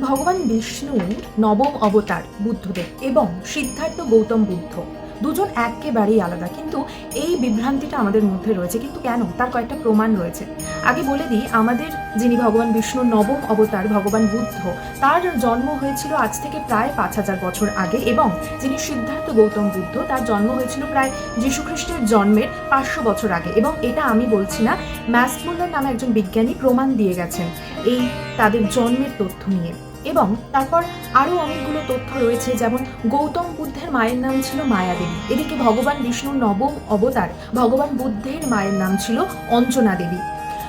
ভগবান বিষ্ণু নবম অবতার বুদ্ধদেব এবং সিদ্ধার্থ গৌতম বুদ্ধ। দুজন একেবারেই আলাদা। কিন্তু এই বিভ্রান্তিটা আমাদের মধ্যে রয়েছে। কিন্তু কেন? তার কয়েকটা প্রমাণ রয়েছে। আগে বলে দিই, আমাদের যিনি ভগবান বিষ্ণুর নবম অবতার, ভগবান বুদ্ধ, তার জন্ম হয়েছিল আজ থেকে প্রায় পাঁচ হাজার বছর আগে এবং যিনি সিদ্ধার্থ গৌতম বুদ্ধ, তার জন্ম হয়েছিল প্রায় যীশুখ্রিস্টের জন্মের পাঁচশো বছর আগে এবং এটা আমি বলছি না, ম্যাসমুল্লার নামে একজন বিজ্ঞানী প্রমাণ দিয়ে গেছেন এই তাদের জন্মের তথ্য নিয়ে। এবং তারপর আরও অনেকগুলো তথ্য রয়েছে, যেমন গৌতম বুদ্ধের মায়ের নাম ছিল মায়াদেবী। এদিকে ভগবান বিষ্ণুর নবম অবতার, ভগবান বুদ্ধের মায়ের নাম ছিল অঞ্জনা দেবী।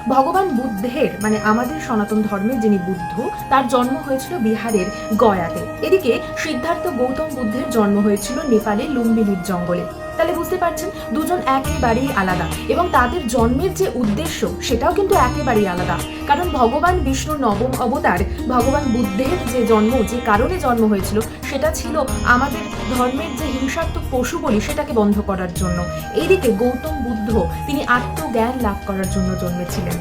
ভগবান বুদ্ধের মানে আমাদের সনাতন ধর্মের যিনি বুদ্ধ, তার জন্ম হয়েছিল বিহারের গয়াতে। এদিকে সিদ্ধার্থ গৌতম বুদ্ধের জন্ম হয়েছিল নেপালের লুম্বিনীর জঙ্গলে। তাহলে বুঝতে পারছেন, দুজন একেবারেই আলাদা। এবং তাদের জন্মের যে উদ্দেশ্য, সেটাও কিন্তু একেবারেই আলাদা। কারণ ভগবান বিষ্ণুর নবম অবতার, ভগবান বুদ্ধের যে জন্ম, যে কারণে জন্ম হয়েছিল, সেটা ছিল আমাদের ধর্মের যে হিংসাত্মক পশু বলি, সেটাকে বন্ধ করার জন্য। এইদিকে গৌতম বুদ্ধ, তিনি আত্মজ্ঞান লাভ করার জন্য জন্মেছিলেন।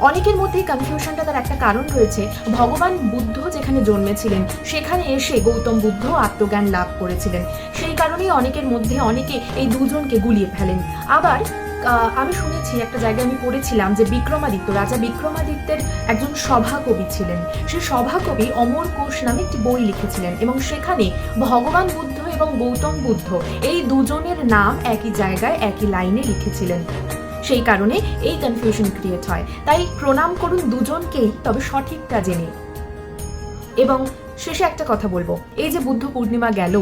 অনেকের মধ্যেই কনফিউশনটা তার একটা কারণ রয়েছে, ভগবান বুদ্ধ যেখানে জন্মেছিলেন। সেখানে এসে গৌতম বুদ্ধ আত্মজ্ঞান লাভ করেছিলেন। সেই কারণেই অনেকের মধ্যে অনেকে এই দুজনকে গুলিয়ে ফেলেন। আবার আমি শুনেছি একটা জায়গায় আমি পড়েছিলাম যে বিক্রমাদিত্য, রাজা বিক্রমাদিত্যের একজন সভাকবি ছিলেন। সেই সভাকবি অমর কোষ নামে একটি বই লিখেছিলেন এবং সেখানে ভগবান বুদ্ধ এবং গৌতম বুদ্ধ এই দুজনের নাম একই জায়গায়, একই লাইনে লিখেছিলেন। সেই কারণে এই কনফিউশন ক্রিয়েট হয়। তাই প্রণাম করুন দুজনকেই, তবে সঠিকটা জেনে। এবং শেষে একটা কথা বলব। এই যে বুদ্ধ পূর্ণিমা গেল,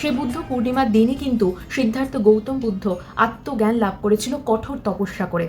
সেই বুদ্ধ পূর্ণিমার দিনই কিন্তু সিদ্ধার্থ গৌতম বুদ্ধ আত্মজ্ঞান লাভ করেছিল কঠোর তপস্যা করে।